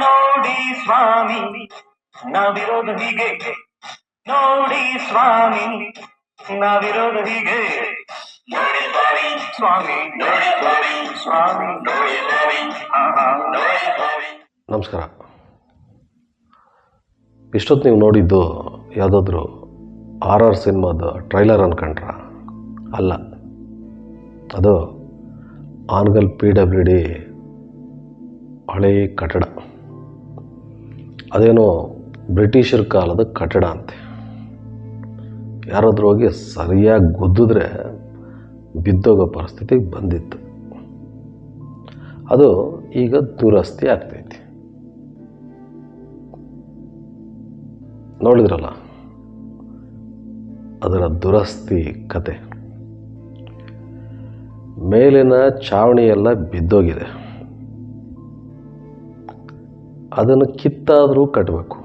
ನೋಡಿ ಸ್ವಾಮಿ, ನಾವಿರೋದು ಹೀಗೆ. ನೋಡಿ ಸ್ವಾಮಿ, ನಾವಿರೋದು ಹೀಗೆ. ಸ್ವಾಮಿ ಸ್ವಾಮಿ ನಮಸ್ಕಾರ. ಇಷ್ಟೊತ್ತು ನೀವು ನೋಡಿದ್ದು ಯಾವುದಾದ್ರೂ ಆರ್ ಆರ್ ಸಿನಿಮಾದ ಟ್ರೈಲರ್ ಅನ್ಕೊಂಡ್ರ? ಅಲ್ಲ. ಅದು ಆನ್ಗಲ್ ಪಿ ಡಬ್ಲ್ಯೂ ಡಿ ಹಳೆಯ ಕಟ್ಟಡ. ಅದೇನೋ ಬ್ರಿಟಿಷರ ಕಾಲದ ಕಟ್ಟಡ ಅಂತೆ. ಯಾರಾದ್ರೂ ಹೋಗಿ ಸರಿಯಾಗಿ ಗುದ್ದಿದ್ರೆ ಬಿದ್ದೋಗೋ ಪರಿಸ್ಥಿತಿಗೆ ಬಂದಿತ್ತು. ಅದು ಈಗ ದುರಸ್ತಿ ಆಗ್ತೈತಿ. ನೋಡಿದ್ರಲ್ಲ? ಅದರ ದುರಸ್ತಿ ಕತೆ. ಮೇಲಿನ ಚಾವಣಿ ಎಲ್ಲ ಬಿದ್ದೋಗಿದೆ. ಅದನ್ನು ಕಿತ್ತಾದರೂ ಕಟ್ಟಬೇಕು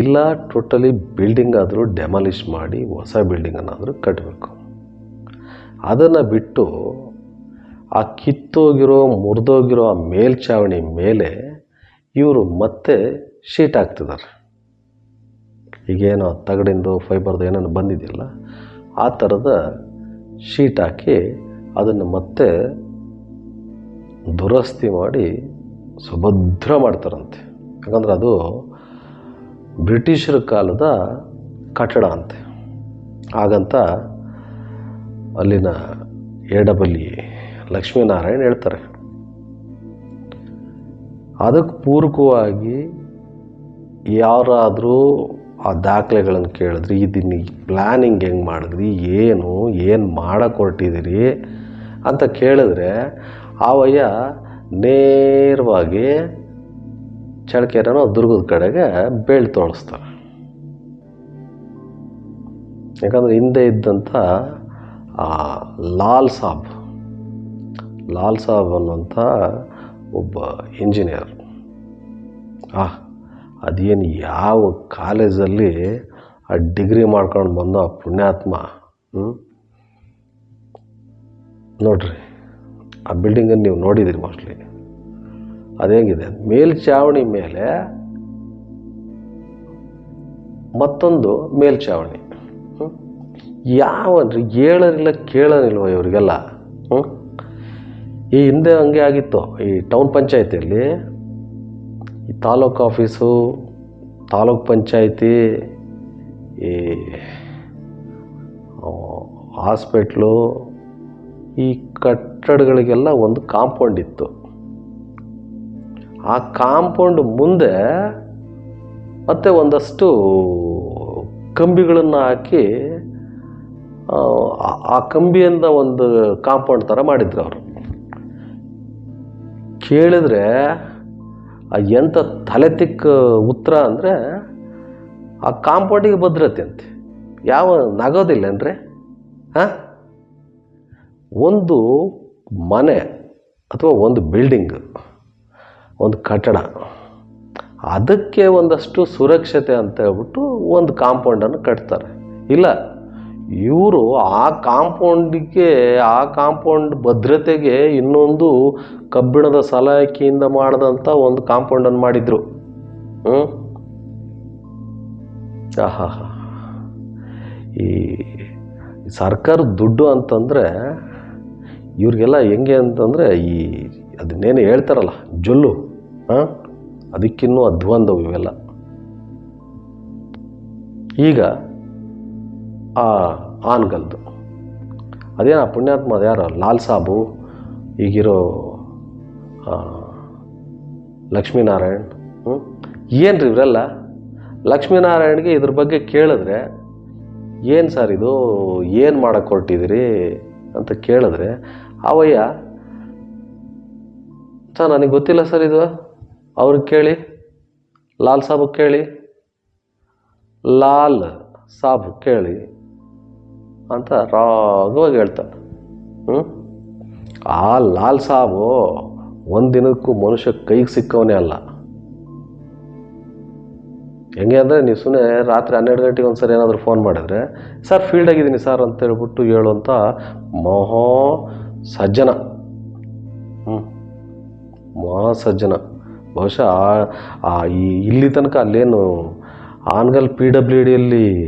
ಇಲ್ಲ, ಟೋಟಲಿ ಬಿಲ್ಡಿಂಗ್ ಆದರೂ ಡೆಮಾಲಿಷ್ ಮಾಡಿ ಹೊಸ ಬಿಲ್ಡಿಂಗನ್ನಾದರೂ ಕಟ್ಟಬೇಕು ಅದನ್ನು ಬಿಟ್ಟು ಆ ಕಿತ್ತೋಗಿರೋ, ಮುರಿದೋಗಿರೋ ಆ ಮೇಲ್ಛಾವಣಿ ಮೇಲೆ ಇವರು ಮತ್ತೆ ಶೀಟ್ ಹಾಕ್ತಿದ್ದಾರೆ. ಈಗೇನೋ ತಗಡಿಂದು ಫೈಬರ್ದು ಏನೇನು ಬಂದಿದೆಯಲ್ಲ, ಆ ಥರದ ಶೀಟ್ ಹಾಕಿ ಅದನ್ನು ಮತ್ತೆ ದುರಸ್ತಿ ಮಾಡಿ ಸುಭದ್ರ ಮಾಡ್ತಾರಂತೆ. ಯಾಕಂದ್ರೆ ಅದು ಬ್ರಿಟಿಷರ ಕಾಲದ ಕಟ್ಟಡ ಅಂತೆ. ಹಾಗಂತ ಅಲ್ಲಿನ ಎಡಬಲ್ಲಿ ಲಕ್ಷ್ಮೀನಾರಾಯಣ ಹೇಳ್ತಾರೆ. ಅದಕ್ಕೆ ಪೂರಕವಾಗಿ ಯಾರಾದರೂ ಆ ದಾಖಲೆಗಳನ್ನು ಕೇಳಿದ್ರಿ, ಇದನ್ನ ಪ್ಲ್ಯಾನಿಂಗ್ ಹೆಂಗೆ ಮಾಡಿದ್ರಿ, ಏನು ಏನು ಮಾಡಕ್ಕೆ ಹೊರಟಿದ್ದೀರಿ ಅಂತ ಕೇಳಿದ್ರೆ ಆವಯ್ಯ ನೇರವಾಗಿ ಚಳಕೆರೆನೋ ದುರ್ಗದ ಕಡೆಗೆ ಬೆಳ್ ತೋಳಿಸ್ತಾರೆ ಯಾಕಂದರೆ ಹಿಂದೆ ಇದ್ದಂಥ ಲಾಲ್ ಸಾಬ್ ಲಾಲ್ ಸಾಬ್ ಅನ್ನುವಂಥ ಒಬ್ಬ ಇಂಜಿನಿಯರ್ ಆ, ಅದೇನು ಯಾವ ಕಾಲೇಜಲ್ಲಿ ಆ ಡಿಗ್ರಿ ಮಾಡ್ಕೊಂಡು ಬಂದೋ ಆ ಪುಣ್ಯಾತ್ಮ ನೋಡ್ರಿ. ಆ ಬಿಲ್ಡಿಂಗನ್ನು ನೀವು ನೋಡಿದ್ದೀರಿ ಮೋಸ್ಟ್ಲಿ ಅದೇಗಿದೆ ಮೇಲ್ಛಾವಣಿ ಮೇಲೆ ಮತ್ತೊಂದು ಮೇಲ್ಛಾವಣಿ ಯಾವ ಅಂದರೆ ಹೇಳೋರಿಲ್ಲ ಇವರಿಗೆಲ್ಲ? ಹ್ಞೂ ಈ ಹಿಂದೆ ಹಂಗೆ ಆಗಿತ್ತು. ಈ ಟೌನ್ ಪಂಚಾಯತಿಯಲ್ಲಿ ಈ ತಾಲೂಕು ಆಫೀಸು ತಾಲೂಕ್ ಪಂಚಾಯತಿ, ಈ ಹಾಸ್ಪಿಟ್ಲು ಈ ಕಟ್ಟಡಗಳಿಗೆಲ್ಲ ಒಂದು ಕಾಂಪೌಂಡ್ ಇತ್ತು. ಆ ಕಾಂಪೌಂಡ್ ಮುಂದೆ ಮತ್ತೆ ಒಂದಷ್ಟು ಕಂಬಿಗಳನ್ನು ಹಾಕಿ ಆ, ಕಂಬಿಯಿಂದ ಒಂದು ಕಾಂಪೌಂಡ್ ಥರ ಮಾಡಿದ್ರು ಅವರು. ಕೇಳಿದ್ರೆ ಆ ಎಂಥ ತಲೆ ತಿಕ್ಕ ಉತ್ತರ ಅಂದರೆ ಆ ಕಾಂಪೌಂಡಿಗೆ ಭದ್ರತೆ ಅಂತೆ. ಯಾವ ನಗೋದಿಲ್ಲ ಏನ್ರಿ ಹಾಂ? ಒಂದು ಮನೆ ಅಥವಾ ಒಂದು ಬಿಲ್ಡಿಂಗ್ ಒಂದು ಕಟ್ಟಡ, ಅದಕ್ಕೆ ಒಂದಷ್ಟು ಸುರಕ್ಷತೆ ಅಂತ ಹೇಳ್ಬಿಟ್ಟು ಒಂದು ಕಾಂಪೌಂಡನ್ನು ಕಟ್ತಾರೆ. ಇಲ್ಲ, ಇವರು ಆ ಕಾಂಪೌಂಡಿಗೆ ಆ ಕಾಂಪೌಂಡ್ ಭದ್ರತೆಗೆ ಇನ್ನೊಂದು ಕಬ್ಬಿಣದ ಸಲಾಕಿಯಿಂದ ಮಾಡಿದಂಥ ಒಂದು ಕಾಂಪೌಂಡನ್ನು ಮಾಡಿದರು. ಹ್ಞೂ ಆಹಾ ಈ ಸರ್ಕಾರ ದುಡ್ಡು ಅಂತಂದರೆ ಇವ್ರಿಗೆಲ್ಲ ಹೆಂಗೆ ಅಂತಂದರೆ ಈ ಅದನ್ನೇನು ಹೇಳ್ತಾರಲ್ಲ ಜೊಲ್ಲು ಹಾಂ? ಅದಕ್ಕಿನ್ನೂ ಅಧ್ವಾನ್ದವು ಇವೆಲ್ಲ. ಈಗ ಆ ಆನ್ಗಲ್ದು. ಅದೇನ ಪುಣ್ಯಾತ್ಮ ಅದು ಯಾರು? ಲಾಲ್ ಸಾಬು ಈಗಿರೋ ಆ, ಲಕ್ಷ್ಮೀನಾರಾಯಣ್ ಹ್ಞೂ ಏನು ರೀ ಇವರೆಲ್ಲ? ಲಕ್ಷ್ಮೀನಾರಾಯಣ್ಗೆ ಇದ್ರ ಬಗ್ಗೆ ಕೇಳಿದ್ರೆ ಏನು ಸರ್ ಇದು? ಏನು ಮಾಡಕ್ಕೆ ಹೊರಟಿದ್ದೀರಿ ಅಂತ ಕೇಳಿದ್ರೆ ಅವಯ್ಯ ಸರ್ ನನಗೆ ಗೊತ್ತಿಲ್ಲ ಸರ್ ಇದು. ಅವ್ರಿಗೆ ಕೇಳಿ, ಲಾಲ್ ಸಾಬ್ ಕೇಳಿ, ಲಾಲ್ ಸಾಬ್ ಕೇಳಿ ಅಂತ ರಾಗವಾಗಿ ಹೇಳ್ತಾನೆ. ಹ್ಞೂ ಆ ಲಾಲ್ ಸಾಬು ಒಂದು ದಿನಕ್ಕೂ ಮನುಷ್ಯ ಕೈಗೆ ಸಿಕ್ಕವನೇ ಅಲ್ಲ. ಹೆಂಗೆ ಅಂದರೆ ನೀವು ಸುಮ್ಮನೆ ರಾತ್ರಿ ಹನ್ನೆರಡು ಗಂಟೆಗೆ ಒಂದು ಸರಿ ಏನಾದರೂ ಫೋನ್ ಮಾಡಿದ್ರೆ, ಸರ್ ಫೀಲ್ಡಾಗಿದ್ದೀನಿ ಸರ್ ಅಂತ ಹೇಳ್ಬಿಟ್ಟು ಹೇಳುವಂಥ ಮಹಾ ಸಜ್ಜನ. ಹ್ಞೂ ಮಹಾ ಸಜ್ಜನ ಬಹುಶಃ ಆ- ಇಲ್ಲಿ ತನಕ ಅಲ್ಲೇನು ಆನ್ಗಲ್ ಪಿ ಡಬ್ಲ್ಯೂ ಡಿಯಲ್ಲಿ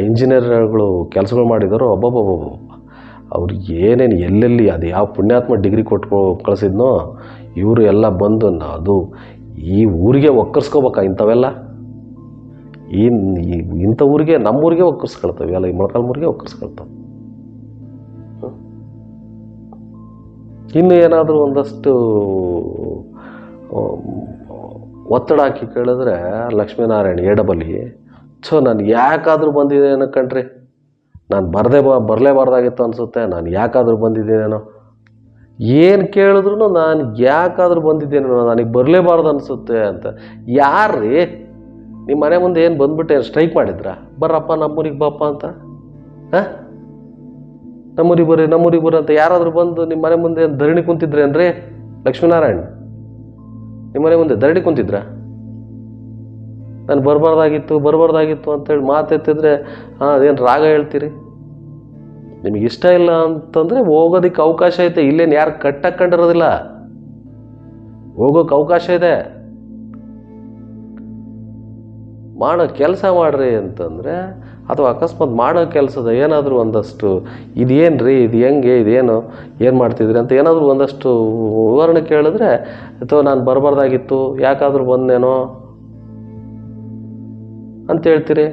ಇಂಜಿನಿಯರ್ಗಳು ಕೆಲಸಗಳು ಮಾಡಿದಾರೋ ಒಬ್ಬೊಬ್ಬೊಬ್ಬ ಅವ್ರು ಏನೇನು ಎಲ್ಲೆಲ್ಲಿ ಅದು ಯಾವ ಪುಣ್ಯಾತ್ಮ ಡಿಗ್ರಿ ಕೊಟ್ಕೊ ಕಳಿಸಿದ್ನೋ ಇವರು ಎಲ್ಲ ಬಂದು ಅದು ಈ ಊರಿಗೆ ಒಕ್ಕರ್ಸ್ಕೋಬೇಕಾ ಇಂಥವೆಲ್ಲ? ಈ ಇಂಥ ಊರಿಗೆ ನಮ್ಮೂರಿಗೆ ಒಕ್ಕರ್ಸ್ಕೊಳ್ತವೆ. ಎಲ್ಲ ಈ ಮೊಳಕಾಲ್ಮೂರಿಗೆ ಒಕ್ಕರ್ಸ್ಕೊಳ್ತವೆ. ಇನ್ನು ಏನಾದರೂ ಒಂದಷ್ಟು ಒತ್ತಡ ಹಾಕಿ ಕೇಳಿದ್ರೆ ಲಕ್ಷ್ಮೀನಾರಾಯಣ ಎಡಬಲಿ ಸೊ ನಾನು ಯಾಕಾದರೂ ಬಂದಿದ್ದೇನೋ ಕಣ್ರಿ. ನಾನು ಬರದೇ ಬ, ಬರಲೇಬಾರ್ದಾಗಿತ್ತು ಅನಿಸುತ್ತೆ, ನಾನು ಯಾಕಾದರೂ ಬಂದಿದ್ದೇನೇನೋ ಏನು ಕೇಳಿದ್ರು ನಾನು ಯಾಕಾದರೂ ಬಂದಿದ್ದೇನೋ ನನಗೆ ಬರಲೇಬಾರ್ದು ಅನಿಸುತ್ತೆ ಅಂತ. ಯಾರ್ರೀ? ನಿಮ್ಮ ಮನೆ ಮುಂದೆ ಏನು ಬಂದ್ಬಿಟ್ಟು, ಏನು ಸ್ಟ್ರೈಕ್ ಮಾಡಿದ್ರಾ? ಬರ್ರಪ್ಪ ನಮ್ಮೂರಿಗೆ ಬಾಪ್ಪ ಅಂತ, ಹಾಂ? ನಮ್ಮೂರಿಗೆ ಬರ್ರಿ ನಮ್ಮೂರಿಗೆ ಬರ್ರಿ ಅಂತ ಯಾರಾದರೂ ಬಂದು ನಿಮ್ಮ ಮನೆ ಮುಂದೆ ಧರಣಿ ಕುಂತಿದ್ರೆ ಅಂದರೆ ಲಕ್ಷ್ಮೀನಾರಾಯಣ್. ನಿಮ್ಮ ಮನೆ ಮುಂದೆ ಧರಣಿ ಕುಂತಿದ್ರಾ? ನಾನು ಬರಬಾರ್ದಾಗಿತ್ತು ಬರಬಾರ್ದಾಗಿತ್ತು ಅಂತೇಳಿ ಮಾತೆತ್ತಿದ್ರೆ ಹಾಂ, ಅದೇನು ರಾಗ ಹೇಳ್ತೀರಿ? ನಿಮಗೆ ಇಷ್ಟ ಇಲ್ಲ ಅಂತಂದರೆ ಹೋಗೋದಕ್ಕೆ ಅವಕಾಶ ಐತೆ ಇಲ್ಲೇನು ಯಾರು ಕಟ್ಟಕ್ಕಂಡಿರೋದಿಲ್ಲ. ಹೋಗೋಕೆ ಅವಕಾಶ ಇದೆ. ಮಾಡೋ ಕೆಲಸ ಮಾಡ್ರಿ ಅಂತಂದರೆ ಅಥವಾ ಅಕಸ್ಮಾತ್ ಮಾಡೋ ಕೆಲಸದ ಏನಾದರೂ ಒಂದಷ್ಟು ಇದೇನು ರೀ ಇದು ಹೆಂಗೆ, ಇದೇನು, ಏನು ಮಾಡ್ತಿದ್ರಿ ಅಂತ ಏನಾದರೂ ಒಂದಷ್ಟು ವಿವರಣೆ ಕೇಳಿದ್ರೆ, ಅಥವಾ ನಾನು ಬರಬಾರ್ದಾಗಿತ್ತು, ಯಾಕಾದರೂ ಬಂದೇನೋ ಅಂತ ಹೇಳ್ತೀರಿ?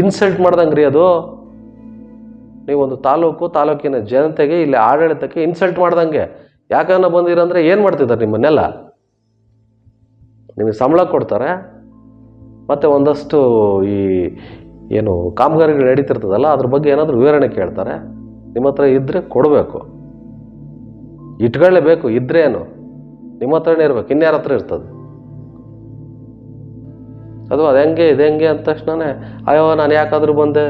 ಇನ್ಸಲ್ಟ್ ಮಾಡ್ದಂಗೆ ರೀ ಅದು. ನೀವೊಂದು ತಾಲೂಕು, ತಾಲೂಕಿನ ಜನತೆಗೆ, ಇಲ್ಲಿ ಆಡಳಿತಕ್ಕೆ ಇನ್ಸಲ್ಟ್ ಮಾಡ್ದಂಗೆ. ಯಾಕನ್ನ ಬಂದಿರಂದ್ರೆ ಏನು ಮಾಡ್ತಿದ್ದಾರೆ ನಿಮ್ಮನ್ನೆಲ್ಲ? ನಿಮಗೆ ಸಂಬಳ ಕೊಡ್ತಾರೆ, ಮತ್ತು ಒಂದಷ್ಟು ಈ ಏನು ಕಾಮಗಾರಿಗಳು ನಡೀತಿರ್ತದಲ್ಲ, ಅದ್ರ ಬಗ್ಗೆ ಏನಾದರೂ ವಿವರಣೆ ಕೇಳ್ತಾರೆ. ನಿಮ್ಮ ಹತ್ರ ಇದ್ದರೆ ಕೊಡಬೇಕು. ಇಟ್ಕೊಳ್ಳೇಬೇಕು ಇದ್ರೆ ಏನು? ನಿಮ್ಮ ಹತ್ರನೇ ಇರ್ಬೇಕು, ಇನ್ಯಾರ ಹತ್ರ ಇರ್ತದೆ? ಅದು ಅದು ಹೆಂಗೆ, ಇದು ಹೆಂಗೆ ಅಂದ ತಕ್ಷಣನೇ, ಅಯ್ಯೋ, ನಾನು ಯಾಕಾದರೂ ಬಂದೆ,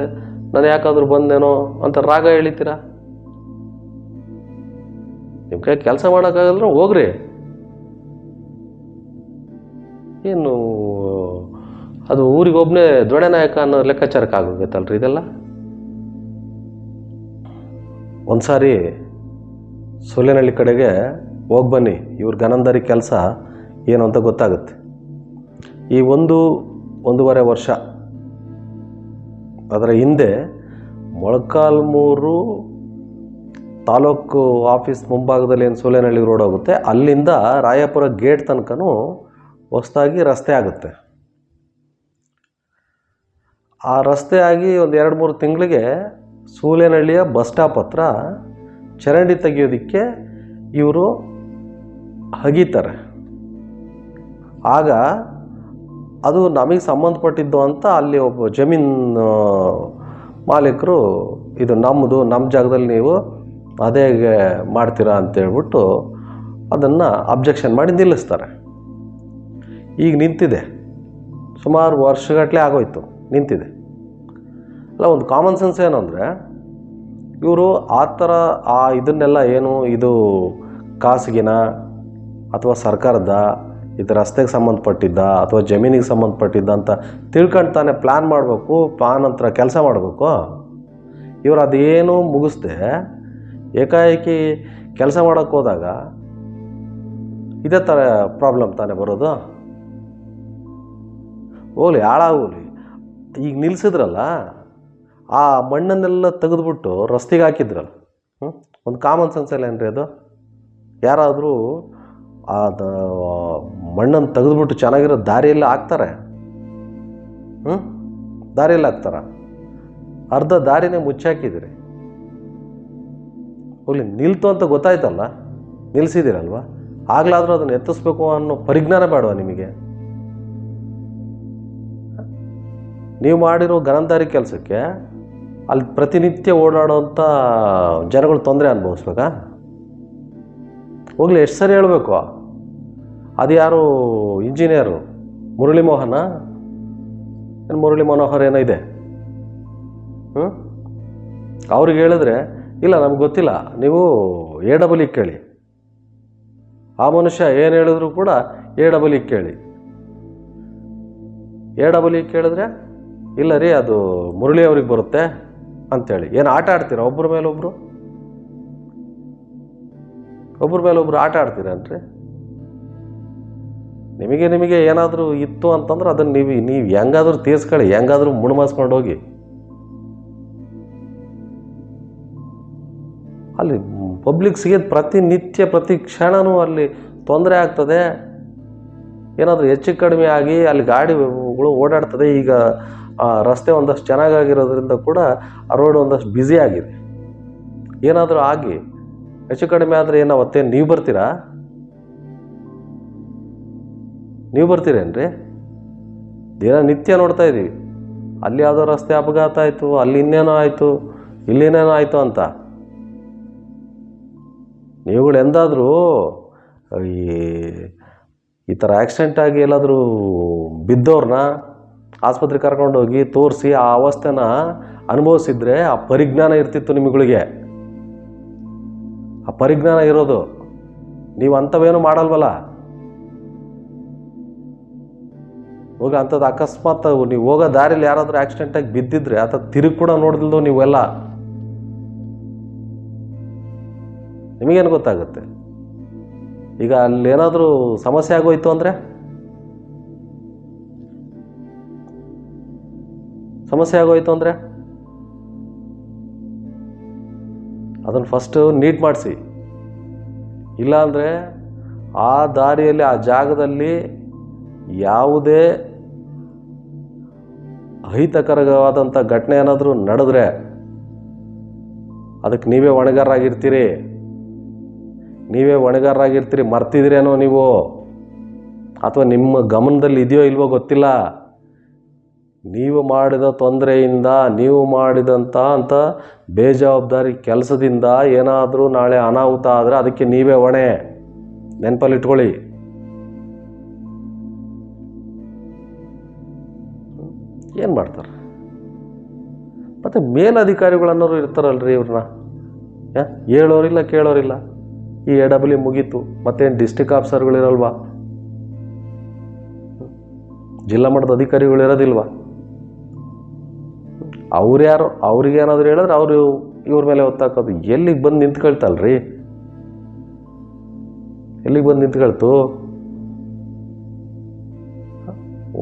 ನಾನು ಯಾಕಾದರೂ ಬಂದೇನೋ ಅಂತ ರಾಗ ಎಳಿತೀರಾ ನಿಮ್ಮ ಕೈ ಕೆಲಸ ಮಾಡೋಕ್ಕಾಗಲ್ಲ ಹೋಗ್ರಿ. ಏನು ಅದು ಊರಿಗೆ ಒಬ್ಬನೇ ದೊಡ್ಡ ನಾಯಕ ಅನ್ನೋ ಲೆಕ್ಕಾಚಾರಕ್ಕೆ ಆಗೋಗೈತಲ್ರಿ ಇದೆಲ್ಲ? ಒಂದು ಸಾರಿ ಕಡೆಗೆ ಹೋಗಿ ಬನ್ನಿ, ಇವ್ರ ಗನಂದರಿ ಕೆಲಸ ಏನು ಅಂತ ಗೊತ್ತಾಗುತ್ತೆ. ಈ ಒಂದು ಒಂದೂವರೆ ವರ್ಷ ಅದರ ಹಿಂದೆ ಮೊಳಕಾಲ್ಮೂರು ತಾಲೂಕು ಆಫೀಸ್ ಮುಂಭಾಗದಲ್ಲಿ ಏನು ಸೋಲೆನಹಳ್ಳಿ ರೋಡ್ ಹೋಗುತ್ತೆ, ಅಲ್ಲಿಂದ ರಾಯಪುರ ಗೇಟ್ ತನಕನೂ ಹೊಸದಾಗಿ ರಸ್ತೆ ಆಗುತ್ತೆ. ಆ ರಸ್ತೆ ಆಗಿ ಒಂದು ಎರಡು ಮೂರು ತಿಂಗಳಿಗೆ ಸೂಲೇನಹಳ್ಳಿಯ ಬಸ್ ಸ್ಟಾಪ್ ಹತ್ರ ಚರಂಡಿ ತೆಗೆಯೋದಕ್ಕೆ ಇವರು ಹಗೀತಾರೆ ಆಗ ಅದು ನಮಗೆ ಸಂಬಂಧಪಟ್ಟಿದ್ದು ಅಂತ ಅಲ್ಲಿ ಒಬ್ಬ ಜಮೀನು ಮಾಲೀಕರು ಇದು ನಮ್ಮದು ನಮ್ಮ ಜಾಗದಲ್ಲಿ ನೀವು ಅದೇ ಮಾಡ್ತೀರಾ ಅಂತೇಳ್ಬಿಟ್ಟು ಅದನ್ನು ಅಬ್ಜೆಕ್ಷನ್ ಮಾಡಿ ನಿಲ್ಲಿಸ್ತಾರೆ. ಈಗ ನಿಂತಿದೆ. ಸುಮಾರು ವರ್ಷಗಟ್ಟಲೆ ಆಗೋಯ್ತು, ನಿಂತಿದೆ. ಅಲ್ಲ, ಒಂದು ಕಾಮನ್ ಸೆನ್ಸ್ ಏನು ಅಂದರೆ ಇವರು ಆ ಥರ ಆ ಇದನ್ನೆಲ್ಲ ಏನು ಇದು ಖಾಸಗಿನ ಅಥವಾ ಸರ್ಕಾರದ ಇದು ರಸ್ತೆಗೆ ಸಂಬಂಧಪಟ್ಟಿದ್ದ ಅಥವಾ ಜಮೀನಿಗೆ ಸಂಬಂಧಪಟ್ಟಿದ್ದ ಅಂತ ತಿಳ್ಕೊಂಡು ತಾನೇ ಪ್ಲ್ಯಾನ್ ಮಾಡಬೇಕು ಪ್ಲಾನ್ ನಂತರ ಕೆಲಸ ಮಾಡಬೇಕು? ಇವರು ಅದೇನು ಮುಗಿಸ್ದೆ ಏಕಾಏಕಿ ಕೆಲಸ ಮಾಡೋಕ್ಕೆ ಹೋದಾಗ ಇದೇ ಥರ ಪ್ರಾಬ್ಲಮ್ ತಾನೇ ಬರೋದು? ಹೋಗ್ಲಿ, ಹಾಳಾಗೋಗ್ಲಿ. ಈಗ ನಿಲ್ಲಿಸಿದ್ರಲ್ಲ ಆ ಮಣ್ಣನ್ನೆಲ್ಲ ತೆಗೆದುಬಿಟ್ಟು ರಸ್ತೆಗೆ ಹಾಕಿದ್ರಲ್ಲ ಹ್ಞೂ ಒಂದು ಕಾಮನ್ ಸೆನ್ಸ್ ಏನು ಏನ್ರಿ ಅದು? ಯಾರಾದರೂ ಅದು ಮಣ್ಣನ್ನು ತೆಗೆದುಬಿಟ್ಟು ಚೆನ್ನಾಗಿರೋ ದಾರಿಯಲ್ಲಿ ಹಾಕ್ತಾರೆ ಹ್ಞೂ ದಾರಿಯಲ್ಲಿ ಹಾಕ್ತಾರ? ಅರ್ಧ ದಾರಿನೇ ಮುಚ್ಚಾಕಿದ್ರಿ ಹೋಗ್ಲಿ, ನಿಲ್ತು ಅಂತ ಗೊತ್ತಾಯ್ತಲ್ಲ? ನಿಲ್ಲಿಸಿದ್ದೀರಲ್ವ ಆಗ್ಲಾದರೂ ಅದನ್ನು ಎತ್ತಿಸ್ಬೇಕು ಅನ್ನೋ ಪರಿಜ್ಞಾನ ಬೇಡವಾ ನಿಮಗೆ? ನೀವು ಮಾಡಿರೋ ಗನಂದಾರಿ ಕೆಲಸಕ್ಕೆ ಅಲ್ಲಿ ಪ್ರತಿನಿತ್ಯ ಓಡಾಡುವಂಥ ಜನಗಳು ತೊಂದರೆ ಅನುಭವಿಸ್ಬೇಕಾ? ಹೋಗ್ಲಿ, ಎಷ್ಟು ಸರಿ ಹೇಳಬೇಕು. ಅದು ಯಾರು? ಇಂಜಿನಿಯರು. ಮುರಳಿ ಮೋಹನ ಏನು ಮುರಳಿ ಮನೋಹರ್ ಏನೋ ಇದೆ. ಹ್ಞೂ ಅವ್ರಿಗೆ ಹೇಳಿದ್ರೆ, ಇಲ್ಲ, ನಮ್ಗೆ ಗೊತ್ತಿಲ್ಲ, ನೀವು ಎ ಡಬಲ್ ಇ ಕೇಳಿ. ಆ ಮನುಷ್ಯ ಏನು ಹೇಳಿದ್ರು ಕೂಡ ಎ ಡಬಲ್ ಇ ಕೇಳಿ. ಎ ಡಬಲ್ ಇ ಕೇಳಿದ್ರೆ, ಇಲ್ಲ ರೀ, ಅದು ಮುರಳಿ ಅವ್ರಿಗೆ ಬರುತ್ತೆ. ಅಂತೇಳಿ. ಏನು ಆಟ ಆಡ್ತೀರಾ? ಒಬ್ಬರ ಮೇಲೊಬ್ಬರು ಒಬ್ಬರ ಮೇಲೊಬ್ಬರು ಆಟ ಆಡ್ತೀರೇನ್ರಿ ನಿಮಗೆ ನಿಮಗೆ ಏನಾದರೂ ಇತ್ತು ಅಂತಂದ್ರೆ ಅದನ್ನು ನೀವು ನೀವು ಹೆಂಗಾದ್ರೂ ತೀರ್ಸ್ಕೊಳ್ಳಿ, ಹೆಂಗಾದ್ರೂ ಮುಣಮಾಸ್ಕೊಂಡು ಹೋಗಿ ಅಲ್ಲಿ ಪಬ್ಲಿಕ್ ಸಿಗೋದು ಪ್ರತಿನಿತ್ಯ, ಪ್ರತಿ ಕ್ಷಣವೂ ಅಲ್ಲಿ ತೊಂದರೆ ಆಗ್ತದೆ. ಏನಾದರೂ ಹೆಚ್ಚು ಕಡಿಮೆ ಆಗಿ ಅಲ್ಲಿ ಗಾಡಿಗಳು ಓಡಾಡ್ತದೆ. ಈಗ ರಸ್ತೆ ಒಂದಷ್ಟು ಚೆನ್ನಾಗಾಗಿರೋದ್ರಿಂದ ಕೂಡ ಆ ರೋಡ್ ಒಂದಷ್ಟು ಬ್ಯುಸಿ ಆಗಿದೆ. ಏನಾದರೂ ಆಗಿ, ಹೆಚ್ಚು ಕಡಿಮೆ ಆದರೆ ಏನು ಅವತ್ತೇನು ನೀವು ಬರ್ತೀರಾ? ನೀವು ಬರ್ತೀರೇನ್ರಿ? ದಿನ ನಿತ್ಯ ನೋಡ್ತಾ ಇದ್ದೀವಿ ಅಲ್ಲಿ ಯಾವುದೋ ರಸ್ತೆ ಅಪಘಾತ ಆಯಿತು, ಅಲ್ಲಿ ಇನ್ನೇನೋ ಆಯಿತು ಇಲ್ಲಿನೇನೋ ಆಯಿತು ಅಂತ. ನೀವುಗಳು ಎಂದಾದರೂ ಈ ಈ ಥರ ಆಕ್ಸಿಡೆಂಟ್ ಆಗಿ ಎಲ್ಲಾದರೂ ಬಿದ್ದವ್ರನ್ನ ಆಸ್ಪತ್ರೆಗೆ ಕರ್ಕೊಂಡೋಗಿ ತೋರಿಸಿ ಆ ಅವಸ್ಥೆನ ಅನುಭವಿಸಿದ್ರೆ ಆ ಪರಿಜ್ಞಾನ ಇರ್ತಿತ್ತು ನಿಮಗಳಿಗೆ ಆ ಪರಿಜ್ಞಾನ ಇರೋದು. ನೀವು ಅಂಥವೇನು ಮಾಡಲ್ವಲ್ಲ. ಹೋಗ ಅಂಥದ್ದು ಅಕಸ್ಮಾತ್ ನೀವು ಹೋಗೋ ದಾರಿಲಿ ಯಾರಾದರೂ ಆಕ್ಸಿಡೆಂಟಾಗಿ ಬಿದ್ದಿದ್ರೆ ಅಥವಾ ತಿರುಗಿ ಕೂಡ ನೋಡಿದ್ಲು ನೀವೆಲ್ಲ. ನಿಮಗೇನು ಗೊತ್ತಾಗುತ್ತೆ? ಈಗ ಅಲ್ಲಿ ಏನಾದರೂ ಸಮಸ್ಯೆ ಆಗೋಯ್ತು ಅಂದರೆ? ಸಮಸ್ಯೆ ಆಗೋಯ್ತು ಅಂದರೆ? ಅದನ್ನು ಫಸ್ಟು ನೀಟ್ ಮಾಡಿಸಿ. ಇಲ್ಲಾಂದರೆ ಆ ದಾರಿಯಲ್ಲಿ, ಆ ಜಾಗದಲ್ಲಿ ಯಾವುದೇ ಅಹಿತಕರವಾದಂಥ ಘಟನೆ ಏನಾದರೂ ನಡೆದ್ರೆ ಅದಕ್ಕೆ ನೀವೇ ಹೊಣೆಗಾರರಾಗಿರ್ತೀರಿ. ನೀವೇ ಹೊಣೆಗಾರರಾಗಿರ್ತೀರಿ. ಮರ್ತಿದ್ರೇನೋ ನೀವು? ಅಥವಾ ನಿಮ್ಮ ಗಮನದಲ್ಲಿ ಇದೆಯೋ ಇಲ್ವೋ ಗೊತ್ತಿಲ್ಲ? ನೀವು ಮಾಡಿದ ತೊಂದರೆಯಿಂದ, ನೀವು ಮಾಡಿದಂಥ ಅಂತ ಬೇಜವಾಬ್ದಾರಿ ಕೆಲಸದಿಂದ ಏನಾದರೂ ನಾಳೆ ಅನಾಹುತ ಆದರೆ ಅದಕ್ಕೆ ನೀವೇ ಹೊಣೆ. ನೆನಪಲ್ಲಿ ಇಟ್ಕೊಳ್ಳಿ. ಏನು ಮಾಡ್ತಾರೆ? ಮತ್ತು ಮೇಲಧಿಕಾರಿಗಳನ್ನೋರು ಇರ್ತಾರಲ್ರಿ ಇವ್ರನ್ನ. ಹೇಳೋರಿಲ್ಲ, ಕೇಳೋರಿಲ್ಲ. ಈ ಎ ಡಬ್ಲ್ಯೂ ಮುಗೀತು. ಮತ್ತೇನು ಡಿಸ್ಟಿಕ್ ಆಫೀಸರ್ಗಳಿರಲ್ವಾ ಜಿಲ್ಲಾ ಮಟ್ಟದ ಅಧಿಕಾರಿಗಳು ಇರೋದಿಲ್ವಾ? ಅವ್ರು ಯಾರು, ಅವ್ರಿಗೆ ಏನಾದರೂ ಹೇಳಿದ್ರೆ ಅವರು ಇವ್ರ ಮೇಲೆ ಒತ್ತಾಕೋದು. ಎಲ್ಲಿಗೆ ಬಂದು ನಿಂತ್ಕೊಳ್ತಲ್ರಿ ಎಲ್ಲಿಗೆ ಬಂದು ನಿಂತ್ಕೊಳ್ತು?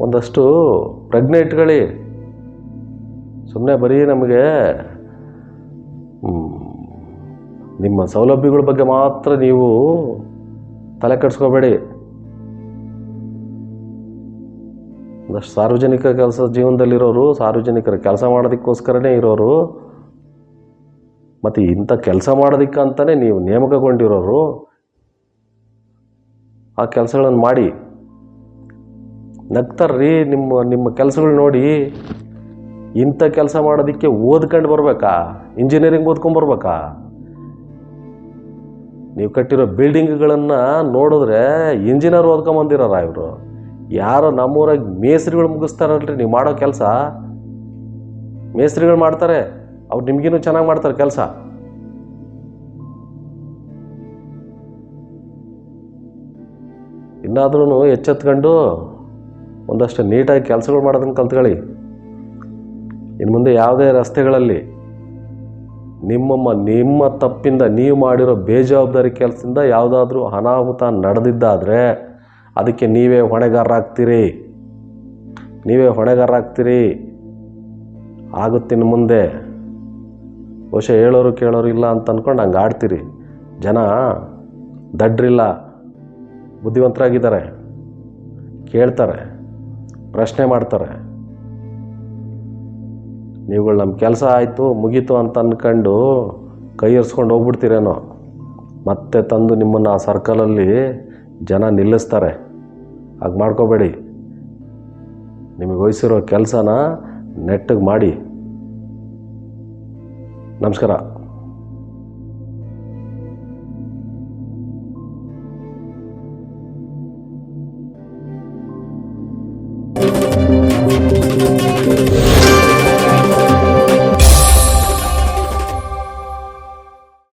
ಒಂದಷ್ಟು ಪ್ರಜ್ಞೆ ಇಟ್ಕೊಳ್ಳಿ. ಸುಮ್ಮನೆ ಬರೀ ನಮಗೆ ನಿಮ್ಮ ಸೌಲಭ್ಯಗಳ ಬಗ್ಗೆ ಮಾತ್ರ ನೀವು ತಲೆ ಕೆಡಿಸ್ಕೋಬೇಡಿ. ಸಾರ್ವಜನಿಕ ಕೆಲಸ ಜೀವನದಲ್ಲಿರೋರು, ಸಾರ್ವಜನಿಕರ ಕೆಲಸ ಮಾಡೋದಕ್ಕೋಸ್ಕರನೇ ಇರೋರು, ಮತ್ತು ಇಂಥ ಕೆಲಸ ಮಾಡೋದಕ್ಕಂತಲೇ ನೀವು ನೇಮಕಗೊಂಡಿರೋರು, ಆ ಕೆಲಸಗಳನ್ನು ಮಾಡಿ, ನಗ್ತಾರ್ರಿ ನಿಮ್ಮ ನಿಮ್ಮ ಕೆಲಸಗಳು ನೋಡಿ, ಇಂಥ ಕೆಲಸ ಮಾಡೋದಕ್ಕೆ ಓದ್ಕೊಂಡು ಬರಬೇಕಾ? ಇಂಜಿನಿಯರಿಂಗ್ ಓದ್ಕೊಂಡು ಬರ್ಬೇಕಾ? ನೀವು ಕಟ್ಟಿರೋ ಬಿಲ್ಡಿಂಗ್ಗಳನ್ನು ನೋಡಿದ್ರೆ ಇಂಜಿನಿಯರ್ ಓದ್ಕೊಂಬಂದಿರೋರ ಇವರು. ಯಾರೋ ನಮ್ಮೂರಾಗ ಮೇಸ್ರಿಗಳು ಮುಗಿಸ್ತಾರಲ್ರಿ, ನೀವು ಮಾಡೋ ಕೆಲಸ? ಮೇಸ್ರಿಗಳು ಮಾಡ್ತಾರೆ, ಅವ್ರು ನಿಮಗಿನ್ನೂ ಚೆನ್ನಾಗಿ ಮಾಡ್ತಾರೆ ಕೆಲಸ. ಇನ್ನಾದ್ರೂ ಎಚ್ಚೆತ್ಕೊಂಡು ಒಂದಷ್ಟು ನೀಟಾಗಿ ಕೆಲಸಗಳು ಮಾಡೋದನ್ನು ಕಲ್ತ್ಕೊಳ್ಳಿ. ಇನ್ನು ಮುಂದೆ ಯಾವುದೇ ರಸ್ತೆಗಳಲ್ಲಿ ನಿಮ್ಮಮ್ಮ ನಿಮ್ಮ ತಪ್ಪಿಂದ ನೀವು ಮಾಡಿರೋ ಬೇಜವಾಬ್ದಾರಿ ಕೆಲಸದಿಂದ ಯಾವುದಾದ್ರೂ ಅನಾಹುತ ನಡೆದಿದ್ದಾದರೆ ಅದಕ್ಕೆ ನೀವೇ ಹೊಣೆಗಾರರಾಗ್ತೀರಿ. ನೀವೇ ಹೊಣೆಗಾರರಾಗ್ತೀರಿ. ಆಗುತ್ತಿನ ಮುಂದೆ ಬಹುಶಃ ಹೇಳೋರು ಕೇಳೋರು ಇಲ್ಲ ಅಂತ ಅಂದ್ಕೊಂಡು ಹಂಗೆ ಆಡ್ತೀರಿ. ಜನ ದಡ್ರಿಲ್ಲ, ಬುದ್ಧಿವಂತರಾಗಿದ್ದಾರೆ, ಕೇಳ್ತಾರೆ, ಪ್ರಶ್ನೆ ಮಾಡ್ತಾರೆ. ನೀವುಗಳು ನಮ್ಮ ಕೆಲಸ ಆಯಿತು, ಮುಗೀತು ಅಂತ ಅಂದ್ಕೊಂಡು ಕೈ ಎರ್ಸ್ಕೊಂಡು ಹೋಗ್ಬಿಡ್ತೀರೇನೋ. ಮತ್ತೆ ತಂದು ನಿಮ್ಮನ್ನು ಆ ಸರ್ಕಲಲ್ಲಿ ಜನ ನಿಲ್ಲಿಸ್ತಾರೆ. ಹಾಗೆ ಮಾಡ್ಕೋಬೇಡಿ. ನಿಮಗೆ ವಹಿಸಿರೋ ಕೆಲಸನ ನೆಟ್ಟಗೆ ಮಾಡಿ. ನಮಸ್ಕಾರ.